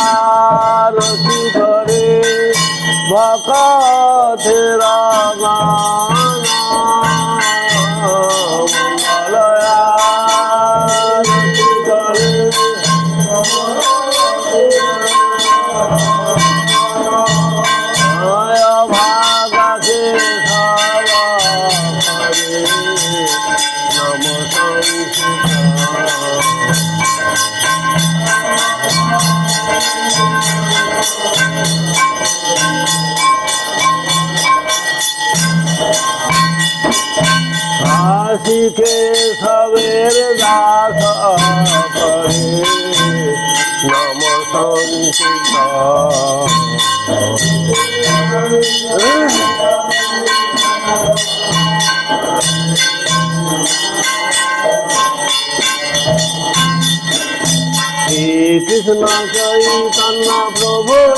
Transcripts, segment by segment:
মঙ্গলয়ারতি করে ভকতের কাশিকে সবের দাস নম শ্রী কৃষ্ণ চৈতন্য প্রভু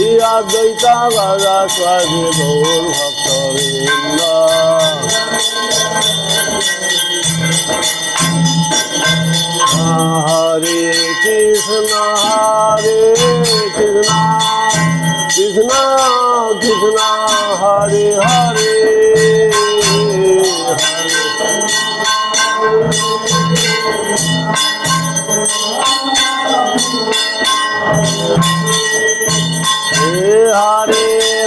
শ্রী অদ্বৈত গদা স্বাধী গৌর ভক্তবৃন্দ হরে কৃষ্ণ হরে কৃষ্ণ কৃষ্ণ কৃষ্ণ, হরে হরে। হে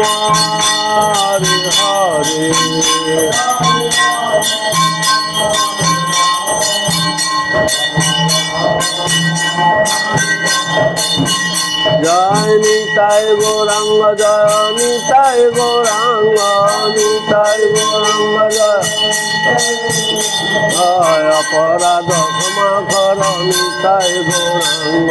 হরে হরে জয় নিতাই গৌরাঙ্গ জয় নিতাই গৌরাঙ্গ নিতাই গৌরাঙ্গ জয় জয় অপরাধ ক্ষমা কর নিতাই গৌরাঙ্গ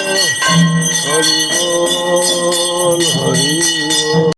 হরি